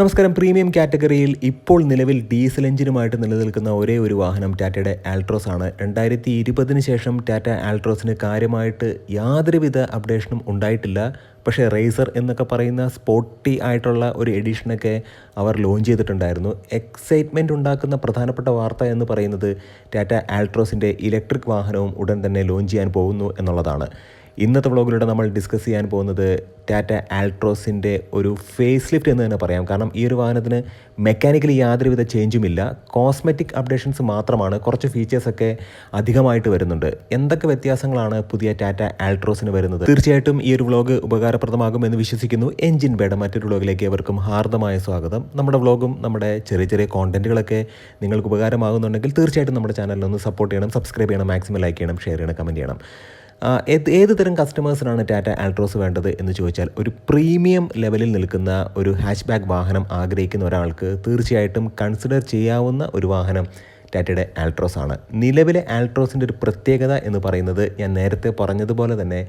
നമസ്കാരം. പ്രീമിയം കാറ്റഗറിയിൽ ഇപ്പോൾ നിലവിൽ ഡീസൽ എഞ്ചിനുമായിട്ട് നിലനിൽക്കുന്ന ഒരേ ഒരു വാഹനം ടാറ്റയുടെ ആൾട്രോസ് ആണ്. രണ്ടായിരത്തി ഇരുപതിന് ശേഷം ടാറ്റ ആൾട്രോസിന് കാര്യമായിട്ട് യാതൊരുവിധ അപ്ഡേഷനും ഉണ്ടായിട്ടില്ല. പക്ഷേ റേസർ എന്നൊക്കെ പറയുന്ന സ്പോർട്ടി ആയിട്ടുള്ള ഒരു എഡിഷനൊക്കെ അവർ ലോഞ്ച് ചെയ്തിട്ടുണ്ടായിരുന്നു. എക്സൈറ്റ്മെന്റ് ഉണ്ടാക്കുന്ന പ്രധാനപ്പെട്ട വാർത്ത എന്ന് പറയുന്നത് ടാറ്റ ആൾട്രോസിന്റെ ഇലക്ട്രിക് വാഹനവും ഉടൻ തന്നെ ലോഞ്ച് ചെയ്യാൻ പോകുന്നു എന്നുള്ളതാണ്. ഇന്നത്തെ വ്ളോഗിലൂടെ നമ്മൾ ഡിസ്കസ് ചെയ്യാൻ പോകുന്നത് ടാറ്റ ആൾട്രോസിന്റെ ഒരു ഫേസ് ലിഫ്റ്റ് എന്ന് തന്നെ പറയാം. കാരണം ഈ ഒരു വാഹനത്തിന് മെക്കാനിക്കലി യാതൊരുവിധ ചേഞ്ചും ഇല്ല. കോസ്മെറ്റിക് അപ്ഡേഷൻസ് മാത്രമാണ്. കുറച്ച് ഫീച്ചേഴ്സൊക്കെ അധികമായിട്ട് വരുന്നുണ്ട്. എന്തൊക്കെ വ്യത്യാസങ്ങളാണ് പുതിയ ടാറ്റ ആൾട്രോസിന് വരുന്നത്? തീർച്ചയായിട്ടും ഈ ഒരു വ്ളോഗ് ഉപകാരപ്രദമാകുമെന്ന് വിശ്വസിക്കുന്നു. എഞ്ചിൻ ബേഡ മറ്റൊരു വ്ളോഗിലേക്ക് എവർക്കും ഹാർദമായ സ്വാഗതം. നമ്മുടെ വ്ളോഗും നമ്മുടെ ചെറിയ ചെറിയ കോണ്ടന്റുകളൊക്കെ നിങ്ങൾക്ക് ഉപകാരമാകുന്നുണ്ടെങ്കിൽ തീർച്ചയായിട്ടും നമ്മുടെ ചാനലിൽ ഒന്ന് സപ്പോർട്ട് ചെയ്യണം സബ്സ്ക്രൈബ് ചെയ്യണം മാക്സിമം ലൈക്ക് ചെയ്യണം ഷെയർ ചെയ്യണം കമന്റ് ചെയ്യണം. ഏത് തരം കസ്റ്റമേഴ്സിനാണ് ടാറ്റ ആൾട്രോസ് വേണ്ടത് എന്ന് ചോദിച്ചാൽ ഒരു പ്രീമിയം ലെവലിൽ നിൽക്കുന്ന ഒരു ഹാച്ച് ബാക്ക് വാഹനം ആഗ്രഹിക്കുന്ന ഒരാൾക്ക് തീർച്ചയായിട്ടും കൺസിഡർ ചെയ്യാവുന്ന ഒരു വാഹനം ടാറ്റയുടെ ആൾട്രോസ് ആണ്. നിലവിലെ ആൾട്രോസിന്റെ ഒരു പ്രത്യേകത എന്ന് പറയുന്നത് ഞാൻ നേരത്തെ പറഞ്ഞതുപോലെ തന്നെ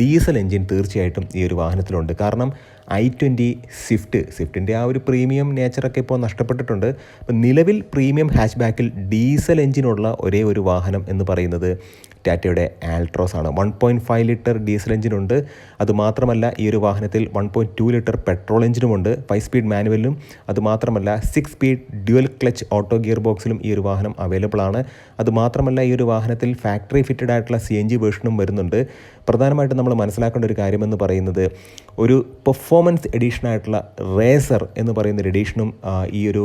ഡീസൽ എൻജിൻ തീർച്ചയായിട്ടും ഈ ഒരു വാഹനത്തിലുണ്ട്. കാരണം ഐ ട്വന്റി സ്വിഫ്റ്റ് സ്വിഫ്റ്റിന്റെ ആ ഒരു പ്രീമിയം നേച്ചറൊക്കെ ഇപ്പോൾ നഷ്ടപ്പെട്ടിട്ടുണ്ട്. അപ്പം നിലവിൽ പ്രീമിയം ഹാച്ച് ബാക്കിൽ ഡീസൽ എഞ്ചിനുള്ള ഒരേ ഒരു വാഹനം എന്ന് പറയുന്നത് ടാറ്റയുടെ ആൾട്രോസ് ആണ്. One point five litre diesel എഞ്ചിനുണ്ട്. അതുമാത്രമല്ല ഈ ഒരു വാഹനത്തിൽ one point two litre petrol എഞ്ചിനുമുണ്ട് five speed മാനുവലിലും. അതുമാത്രമല്ല six speed dual clutch auto gear ബോക്സിലും ഈ ഒരു വാഹനം അവൈലബിൾ ആണ്. അതുമാത്രമല്ല ഈ ഒരു വാഹനത്തിൽ ഫാക്ടറി ഫിറ്റഡ് ആയിട്ടുള്ള സി എൻ ജി വേർഷനും വരുന്നുണ്ട്. പ്രധാനമായിട്ടും നമ്മൾ മനസ്സിലാക്കേണ്ട ഒരു കാര്യമെന്ന് പറയുന്നത് ഒരു പെർഫോമൻസ് എഡീഷൻ ആയിട്ടുള്ള റേസർ എന്ന് പറയുന്ന ഒരു എഡീഷനും ഈ ഒരു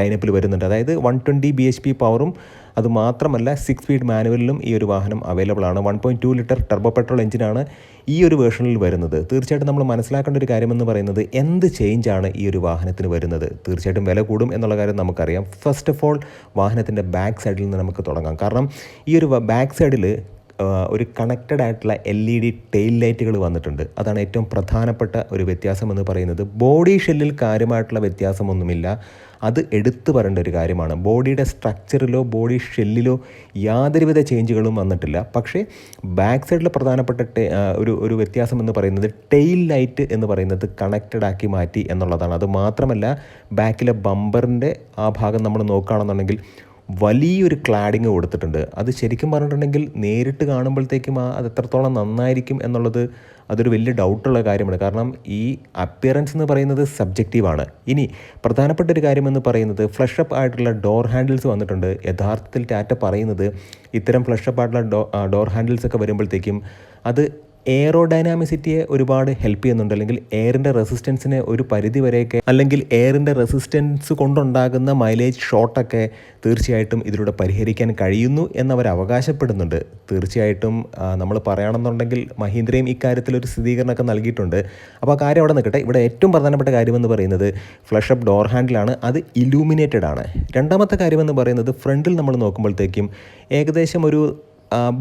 ലൈനപ്പിൽ വരുന്നുണ്ട്. അതായത് one twenty B H P പവറും അതുമാത്രമല്ല സിക്സ് സ്പീഡ് മാനുവലിലും ഈ ഒരു വാഹനം അവൈലബിൾ ആണ്. One point two litre turbo petrol എഞ്ചിനാണ് ഈ ഒരു വേർഷനിൽ വരുന്നത്. തീർച്ചയായിട്ടും നമ്മൾ മനസ്സിലാക്കേണ്ട ഒരു കാര്യമെന്ന് പറയുന്നത് എന്ത് ചേഞ്ചാണ് ഈ ഒരു വാഹനത്തിന് വരുന്നത്? തീർച്ചയായിട്ടും വില കൂടും എന്നുള്ള കാര്യം നമുക്കറിയാം. ഫസ്റ്റ് ഓഫ് ഓൾ വാഹനത്തിന്റെ ബാക്ക് സൈഡിൽ നിന്ന് നമുക്ക് തുടങ്ങാം. കാരണം ഈ ഒരു ബാക്ക് സൈഡിൽ ഒരു കണക്റ്റഡ് ആയിട്ടുള്ള എൽ ഇ ഡി ടെയിൽ ലൈറ്റുകൾ വന്നിട്ടുണ്ട്. അതാണ് ഏറ്റവും പ്രധാനപ്പെട്ട ഒരു വ്യത്യാസം എന്ന് പറയുന്നത്. ബോഡി ഷെല്ലിൽ കാര്യമായിട്ടുള്ള വ്യത്യാസമൊന്നുമില്ല. അത് എടുത്തു പറയേണ്ട ഒരു കാര്യമാണ്. ബോഡിയുടെ സ്ട്രക്ചറിലോ ബോഡി ഷെല്ലിലോ യാതൊരുവിധ ചേഞ്ചുകളും വന്നിട്ടില്ല. പക്ഷേ ബാക്ക് സൈഡിൽ പ്രധാനപ്പെട്ട ഒരു ഒരു വ്യത്യാസം എന്ന് പറയുന്നത് ടെയിൽ ലൈറ്റ് എന്ന് പറയുന്നത് കണക്റ്റഡ് ആക്കി മാറ്റി എന്നുള്ളതാണ്. അത് മാത്രമല്ല ബാക്കിലെ ബമ്പറിന്റെ ആ ഭാഗം നമ്മൾ നോക്കുകയാണെന്നുണ്ടെങ്കിൽ വലിയൊരു ക്ലാഡിങ് കൊടുത്തിട്ടുണ്ട്. അത് ശരിക്കും പറഞ്ഞിട്ടുണ്ടെങ്കിൽ നേരിട്ട് കാണുമ്പോഴത്തേക്കും ആ അത് എത്രത്തോളം നന്നായിരിക്കും എന്നുള്ളത് അതൊരു വലിയ ഡൗട്ടുള്ള കാര്യമാണ്. കാരണം ഈ അപ്പിയറൻസ് എന്ന് പറയുന്നത് സബ്ജക്റ്റീവാണ് ഇനി പ്രധാനപ്പെട്ട ഒരു കാര്യമെന്ന് പറയുന്നത് ഫ്ലഷ് അപ്പ് ആയിട്ടുള്ള ഡോർ ഹാൻഡിൽസ് വന്നിട്ടുണ്ട്. യഥാർത്ഥത്തിൽ ടാറ്റ പറയുന്നത് ഇത്തരം ഫ്ലഷ് അപ്പ് ആയിട്ടുള്ള ഡോ ഡോർ ഹാൻഡിൽസ് ഒക്കെ വരുമ്പോഴത്തേക്കും അത് എയറോഡൈനാമിസിറ്റിയെ ഒരുപാട് ഹെൽപ്പ് ചെയ്യുന്നുണ്ട്. അല്ലെങ്കിൽ എയറിന്റെ റെസിസ്റ്റൻസിനെ ഒരു പരിധി വരെയൊക്കെ അല്ലെങ്കിൽ എയറിന്റെ റെസിസ്റ്റൻസ് കൊണ്ടുണ്ടാകുന്ന മൈലേജ് ഷോട്ടൊക്കെ തീർച്ചയായിട്ടും ഇതിലൂടെ പരിഹരിക്കാൻ കഴിയുന്നു എന്നവർ അവകാശപ്പെടുന്നുണ്ട്. തീർച്ചയായിട്ടും നമ്മൾ പറയുകയാണെന്നുണ്ടെങ്കിൽ മഹീന്ദ്രയും ഇക്കാര്യത്തിൽ ഒരു സ്ഥിരീകരണമൊക്കെ നൽകിയിട്ടുണ്ട്. അപ്പോൾ ആ കാര്യം അവിടെ നിൽക്കട്ടെ. ഇവിടെ ഏറ്റവും പ്രധാനപ്പെട്ട കാര്യമെന്ന് പറയുന്നത് ഫ്ലഷ് അപ്പ് ഡോർ ഹാൻഡിലാണ് അത് ഇലൂമിനേറ്റഡ് ആണ്. രണ്ടാമത്തെ കാര്യമെന്ന് പറയുന്നത് ഫ്രണ്ടിൽ നമ്മൾ നോക്കുമ്പോഴത്തേക്കും ഏകദേശം ഒരു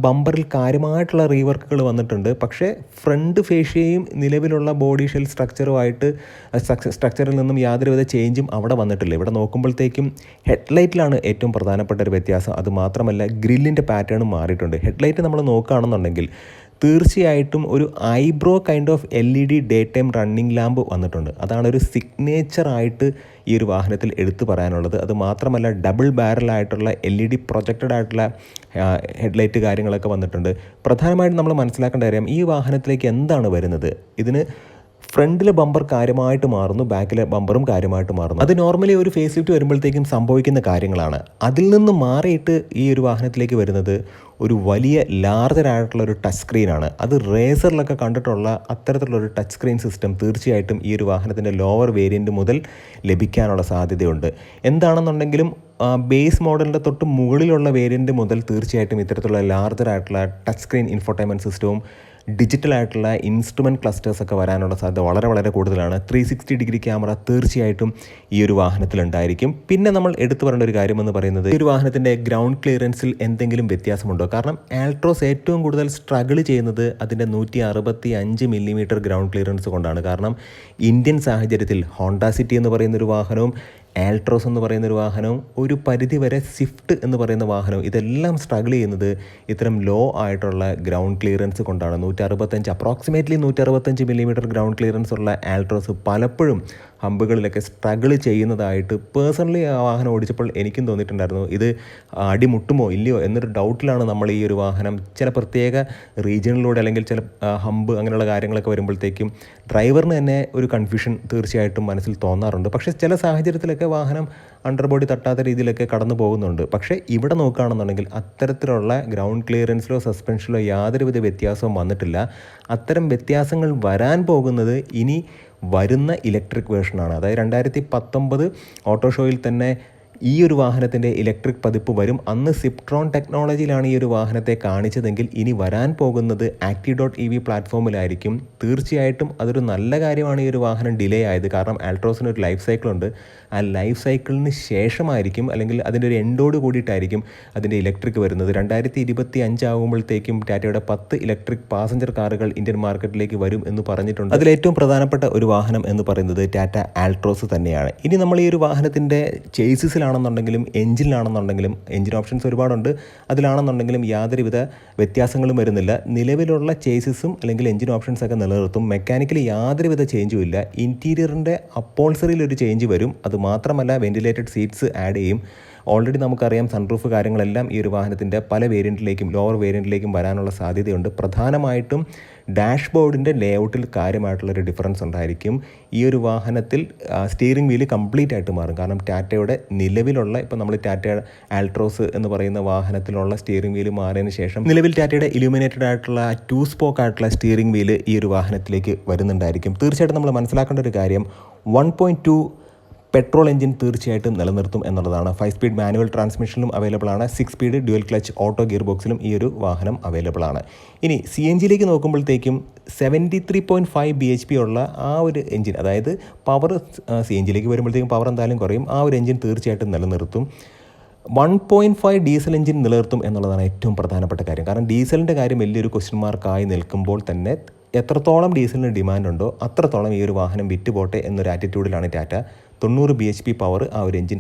ബമ്പറിൽ കാര്യമായിട്ടുള്ള റീവർക്കുകൾ വന്നിട്ടുണ്ട്. പക്ഷേ ഫ്രണ്ട് ഫേഷ്യയും നിലവിലുള്ള ബോഡി ഷെൽ സ്ട്രക്ചറുമായിട്ട് സ്ട്രക്ചറിൽ നിന്നും യാതൊരുവിധ ചേഞ്ചും അവിടെ വന്നിട്ടില്ല. ഇവിടെ നോക്കുമ്പോഴത്തേക്കും ഹെഡ്ലൈറ്റിലാണ് ഏറ്റവും പ്രധാനപ്പെട്ട ഒരു വ്യത്യാസം. അത് മാത്രമല്ല ഗ്രില്ലിന്റെ പാറ്റേണും മാറിയിട്ടുണ്ട്. ഹെഡ്ലൈറ്റ് നമ്മൾ നോക്കുകയാണെന്നുണ്ടെങ്കിൽ തീർച്ചയായിട്ടും ഒരു eyebrow kind of L E D daytime running lamp വന്നിട്ടുണ്ട്. അതാണ് ഒരു സിഗ്നേച്ചർ ആയിട്ട് ഈ ഒരു വാഹനത്തിൽ എടുത്തു പറയാനുള്ളത്. അത് മാത്രമല്ല ഡബിൾ ബാരലായിട്ടുള്ള എൽ ഇ ഡി പ്രൊജക്റ്റഡ് ആയിട്ടുള്ള ഹെഡ്ലൈറ്റ് കാര്യങ്ങളൊക്കെ വന്നിട്ടുണ്ട്. പ്രധാനമായിട്ടും നമ്മൾ മനസ്സിലാക്കേണ്ട കാര്യം ഈ വാഹനത്തിലേക്ക് എന്താണ് വരുന്നത്? ഇതിന് ഫ്രണ്ടിലെ ബമ്പർ കാര്യമായിട്ട് മാറുന്നു ബാക്കിലെ ബമ്പറും കാര്യമായിട്ട് മാറുന്നു. അത് നോർമലി ഒരു ഫേസ് ലിഫ്റ്റ് വരുമ്പോഴത്തേക്കും സംഭവിക്കുന്ന കാര്യങ്ങളാണ്. അതിൽ നിന്ന് മാറിയിട്ട് ഈ ഒരു വാഹനത്തിലേക്ക് വരുന്നത് ഒരു വലിയ ലാർജർ ആയിട്ടുള്ള ഒരു ടച്ച് സ്ക്രീനാണ് അത് റേസറിലൊക്കെ കണ്ടിട്ടുള്ള അത്തരത്തിലുള്ള ഒരു ടച്ച് സ്ക്രീൻ സിസ്റ്റം തീർച്ചയായിട്ടും ഈ ഒരു വാഹനത്തിന്റെ ലോവർ വേരിയന്റ് മുതൽ ലഭിക്കാനുള്ള സാധ്യതയുണ്ട്. എന്താണെന്നുണ്ടെങ്കിലും ബേസ് മോഡലിന്റെ തൊട്ട് മുകളിലുള്ള വേരിയന്റ് മുതൽ തീർച്ചയായിട്ടും ഇത്തരത്തിലുള്ള ലാർജർ ആയിട്ടുള്ള ടച്ച് സ്ക്രീൻ ഇൻഫോർട്ടൈൻമെന്റ് സിസ്റ്റവും ഡിജിറ്റൽ ആയിട്ടുള്ള ഇൻസ്ട്രുമെന്റ് ക്ലസ്റ്റേഴ്സൊക്കെ വരാനുള്ള സാധ്യത വളരെ വളരെ കൂടുതലാണ്. ത്രീ സിക്സ്റ്റി ഡിഗ്രി ക്യാമറ തീർച്ചയായിട്ടും ഈ ഒരു വാഹനത്തിലുണ്ടായിരിക്കും. പിന്നെ നമ്മൾ എടുത്തു പറയേണ്ട ഒരു കാര്യമെന്ന് പറയുന്നത് ഈ ഒരു വാഹനത്തിന്റെ ഗ്രൗണ്ട് ക്ലിയറൻസിൽ എന്തെങ്കിലും വ്യത്യാസമുണ്ടോ? കാരണം ആൾട്രോസ് ഏറ്റവും കൂടുതൽ സ്ട്രഗിൾ ചെയ്യുന്നത് അതിന്റെ നൂറ്റി അറുപത്തി അഞ്ച് മില്ലിമീറ്റർ ഗ്രൗണ്ട് ക്ലിയറൻസ് കൊണ്ടാണ്. കാരണം ഇന്ത്യൻ സാഹചര്യത്തിൽ ഹോണ്ട സിറ്റി എന്ന് പറയുന്ന ഒരു വാഹനവും ആൾട്രോസ് എന്ന് പറയുന്ന ഒരു വാഹനവും ഒരു പരിധിവരെ സ്വിഫ്റ്റ് എന്ന് പറയുന്ന വാഹനവും ഇതെല്ലാം സ്ട്രഗിൾ ചെയ്യുന്നത് ഇത്തരം ലോ ആയിട്ടുള്ള ഗ്രൗണ്ട് ക്ലിയറൻസ് കൊണ്ടാണ്. നൂറ്റി അറുപത്തഞ്ച് അപ്രോക്സിമേറ്റ്ലി നൂറ്റി അറുപത്തഞ്ച് മില്ലിമീറ്റർ ഗ്രൗണ്ട് ക്ലിയറൻസ് ഉള്ള ആൾട്രോസ് പലപ്പോഴും ഹമ്പുകളിലൊക്കെ സ്ട്രഗിൾ ചെയ്യുന്നതായിട്ട് പേഴ്സണലി ആ വാഹനം ഓടിച്ചപ്പോൾ എനിക്കും തോന്നിയിട്ടുണ്ടായിരുന്നു. ഇത് അടിമുട്ടുമോ ഇല്ലയോ എന്നൊരു ഡൗട്ടിലാണ് നമ്മൾ ഈ ഒരു വാഹനം ചില പ്രത്യേക റീജിയണിലൂടെ അല്ലെങ്കിൽ ചില ഹമ്പ് അങ്ങനെയുള്ള കാര്യങ്ങളൊക്കെ വരുമ്പോഴത്തേക്കും ഡ്രൈവറിന് തന്നെ ഒരു കൺഫ്യൂഷൻ തീർച്ചയായിട്ടും മനസ്സിൽ തോന്നാറുണ്ട്. പക്ഷേ ചില സാഹചര്യത്തിലൊക്കെ വാഹനം അണ്ടർബോഡി തട്ടാത്ത രീതിയിലൊക്കെ കടന്നു പോകുന്നുണ്ട്. പക്ഷേ ഇവിടെ നോക്കുകയാണെന്നുണ്ടെങ്കിൽ അത്തരത്തിലുള്ള ഗ്രൗണ്ട് ക്ലിയറൻസിലോ സസ്പെൻഷനിലോ യാതൊരുവിധ വ്യത്യാസവും വന്നിട്ടില്ല. അത്തരം വ്യത്യാസങ്ങൾ വരാൻ പോകുന്നത് ഇനി വരുന്ന ഇലക്ട്രിക് വേർഷനാണ്. അതായത് രണ്ടായിരത്തി പത്തൊമ്പത് ഓട്ടോ ഷോയിൽ തന്നെ ഈ ഒരു വാഹനത്തിന്റെ ഇലക്ട്രിക് പതിപ്പ് വരും. അന്ന് സിപ്ട്രോൺ ടെക്നോളജിയിലാണ് ഈ ഒരു വാഹനത്തെ കാണിച്ചതെങ്കിൽ ഇനി വരാൻ പോകുന്നത് ആക്ടി ഡോട്ട് ഇ വി പ്ലാറ്റ്ഫോമിലായിരിക്കും. തീർച്ചയായിട്ടും അതൊരു നല്ല കാര്യമാണ് ഈ ഒരു വാഹനം ഡിലേ ആയത്. കാരണം ആൾട്രോസിന് ഒരു ലൈഫ് സൈക്കിൾ ഉണ്ട് ആ ലൈഫ് സൈക്കിളിന് ശേഷമായിരിക്കും അല്ലെങ്കിൽ അതിന്റെ ഒരു എൻഡോട് കൂടിയിട്ടായിരിക്കും അതിന്റെ ഇലക്ട്രിക് വരുന്നത്. രണ്ടായിരത്തി ഇരുപത്തി അഞ്ചാകുമ്പോഴത്തേക്കും ടാറ്റയുടെ പത്ത് ഇലക്ട്രിക് പാസഞ്ചർ കാറുകൾ ഇന്ത്യൻ മാർക്കറ്റിലേക്ക് വരും എന്ന് പറഞ്ഞിട്ടുണ്ട്. അതിൽ ഏറ്റവും പ്രധാനപ്പെട്ട ഒരു വാഹനം എന്ന് പറയുന്നത് ടാറ്റ ആൾട്രോസ് തന്നെയാണ്. ഇനി നമ്മൾ ഈ ഒരു വാഹനത്തിന്റെ ചേസിസിലാണെന്നുണ്ടെങ്കിലും എഞ്ചിനിലാണെന്നുണ്ടെങ്കിലും എഞ്ചിൻ ഓപ്ഷൻസ് ഒരുപാടുണ്ട്. അതിലാണെന്നുണ്ടെങ്കിലും യാതൊരുവിധ വ്യത്യാസങ്ങളും വരുന്നില്ല. നിലവിലുള്ള ചേസിസും അല്ലെങ്കിൽ എഞ്ചിൻ ഓപ്ഷൻസൊക്കെ നിലനിർത്തും. മെക്കാനിക്കലി യാതൊരുവിധ ചേഞ്ചും ഇല്ല ഇന്റീരിയറിന്റെ അപ്പോൾസറിയിൽ ഒരു ചേഞ്ച് വരും. അത് മാത്രമല്ല വെന്റിലേറ്റഡ് സീറ്റ്സ് ആഡ് ചെയ്യും. ഓൾറെഡി നമുക്കറിയാം സൺറൂഫ് കാര്യങ്ങളെല്ലാം ഈ ഒരു വാഹനത്തിന്റെ പല വേരിയന്റിലേക്കും ലോവർ വേരിയന്റിലേക്കും വരാനുള്ള സാധ്യതയുണ്ട്. പ്രധാനമായിട്ടും ഡാഷ് ബോർഡിന്റെ ലേഔട്ടിൽ കാര്യമായിട്ടുള്ളൊരു ഡിഫറൻസ് ഉണ്ടായിരിക്കും. ഈ ഒരു വാഹനത്തിൽ സ്റ്റിയറിംഗ് വീൽ കംപ്ലീറ്റ് ആയിട്ട് മാറും. കാരണം ടാറ്റയുടെ നിലവിലുള്ള ഇപ്പോൾ നമ്മൾ ടാറ്റ ആൾട്രോസ് എന്ന് പറയുന്ന വാഹനത്തിലുള്ള സ്റ്റിയറിംഗ് വീൽ മാറിയതിന് ശേഷം നിലവിൽ ടാറ്റയുടെ ഇലുമിനേറ്റഡ് ആയിട്ടുള്ള ടു സ്പോക്ക് ആയിട്ടുള്ള സ്റ്റിയറിംഗ് വീൽ ഈ ഒരു വാഹനത്തിലേക്ക് വരുന്നുണ്ടായിരിക്കും. തീർച്ചയായിട്ടും നമ്മൾ മനസ്സിലാക്കേണ്ട ഒരു കാര്യം one point two petrol engine തീർച്ചയായിട്ടും നിലനിർത്തും എന്നുള്ളതാണ്. ഫൈവ് സ്പീഡ് മാനുവൽ ട്രാൻസ്മിഷനിലും അവൈലബിൾ ആണ്. Six speed dual clutch auto gear ബോക്സിലും ഈ ഒരു വാഹനം അവൈലബിൾ ആണ്. ഇനി സി എൻ ജിയിലേക്ക് നോക്കുമ്പോഴത്തേക്കും seventy three point five B H P ഉള്ള ആ ഒരു എഞ്ചിൻ അതായത് പവർ സി എൻ ജിയിലേക്ക് വരുമ്പോഴത്തേക്കും പവർ എന്തായാലും കുറയും. ആ ഒരു എഞ്ചിൻ തീർച്ചയായിട്ടും നിലനിർത്തും. One point five diesel engine നിലനിർത്തും എന്നുള്ളതാണ് ഏറ്റവും പ്രധാനപ്പെട്ട കാര്യം. കാരണം ഡീസലിന്റെ കാര്യം വലിയൊരു ക്വസ്റ്റ്യൻ മാർക്കായി നിൽക്കുമ്പോൾ തന്നെ എത്രത്തോളം ഡീസലിന് ഡിമാൻഡ് ഉണ്ടോ അത്രത്തോളം ഈ ഒരു വാഹനം വിറ്റുപോട്ടെ എന്നൊരു ആറ്റിറ്റ്യൂഡിലാണ് ടാറ്റ തൊണ്ണൂറ് ബി എച്ച് പി പവർ ആ ഒരു എഞ്ചിൻ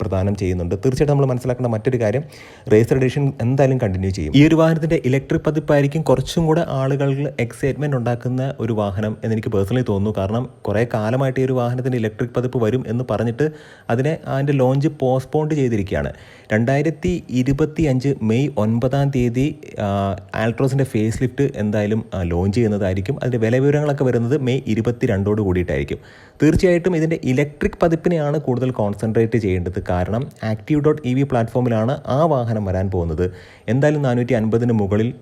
പ്രദാനം ചെയ്യുന്നുണ്ട്. തീർച്ചയായിട്ടും നമ്മൾ മനസ്സിലാക്കേണ്ട മറ്റൊരു കാര്യം റേസർ എഡിഷൻ എന്തായാലും കണ്ടിന്യൂ ചെയ്യും. ഈ ഒരു വാഹനത്തിന്റെ ഇലക്ട്രിക് പതിപ്പായിരിക്കും കുറച്ചും കൂടെ ആളുകൾക്ക് എക്സൈറ്റ്മെന്റ് ഉണ്ടാക്കുന്ന ഒരു വാഹനം എന്നെനിക്ക് പേഴ്സണലി തോന്നുന്നു. കാരണം കുറേ കാലമായിട്ട് ഈ ഒരു വാഹനത്തിന്റെ ഇലക്ട്രിക് പതിപ്പ് വരും എന്ന് പറഞ്ഞിട്ട് അതിനെ അതിന്റെ ലോഞ്ച് പോസ്റ്റ്പോണ്ട് ചെയ്തിരിക്കുകയാണ്. രണ്ടായിരത്തി ഇരുപത്തി അഞ്ച് മെയ് ഒൻപതാം തീയതി ആൾട്രോസിന്റെ ഫേസ് ലിഫ്റ്റ് എന്തായാലും ലോഞ്ച് ചെയ്യുന്നതായിരിക്കും. അതിന്റെ വില വിവരങ്ങളൊക്കെ വരുന്നത് മെയ് ഇരുപത്തി രണ്ടോട് കൂടിയിട്ടായിരിക്കും. തീർച്ചയായിട്ടും ഇതിന്റെ ഇലക്ട്രിക് പതിപ്പിനെയാണ് കൂടുതൽ കോൺസെൻട്രേറ്റ് ചെയ്യേണ്ടത്. കാരണം ആക്റ്റീവ് ഡോട്ട് ഇ വി പ്ലാറ്റ്ഫോമിലാണ് ആ വാഹനം വരാൻ പോകുന്നത്. എന്തായാലും നാനൂറ്റി അൻപതിന് മുകളിൽ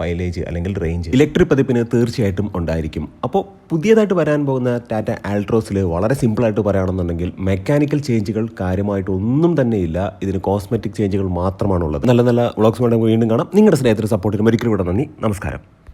മൈലേജ് അല്ലെങ്കിൽ റേഞ്ച് ഇലക്ട്രിക് പതിപ്പിന് തീർച്ചയായിട്ടും ഉണ്ടായിരിക്കും. അപ്പോൾ പുതിയതായിട്ട് വരാൻ പോകുന്ന ടാറ്റ ആൾട്രോസിൽ വളരെ സിമ്പിളായിട്ട് പറയുകയാണെന്നുണ്ടെങ്കിൽ മെക്കാനിക്കൽ ചേഞ്ചുകൾ കാര്യമായിട്ട് ഒന്നും തന്നെ ഇല്ല ഇതിന് കോസ്മെറ്റിക് ചേഞ്ചുകൾ മാത്രമാണുള്ളത്. നല്ല നല്ല വ്ളോഗ്സ് വേണമെങ്കിൽ വീണ്ടും കാണാം. നിങ്ങളുടെ സ്നേഹത്തിന് സപ്പോർട്ടിന് ഒരിക്കലും കൂടെ നന്ദി. നമസ്കാരം.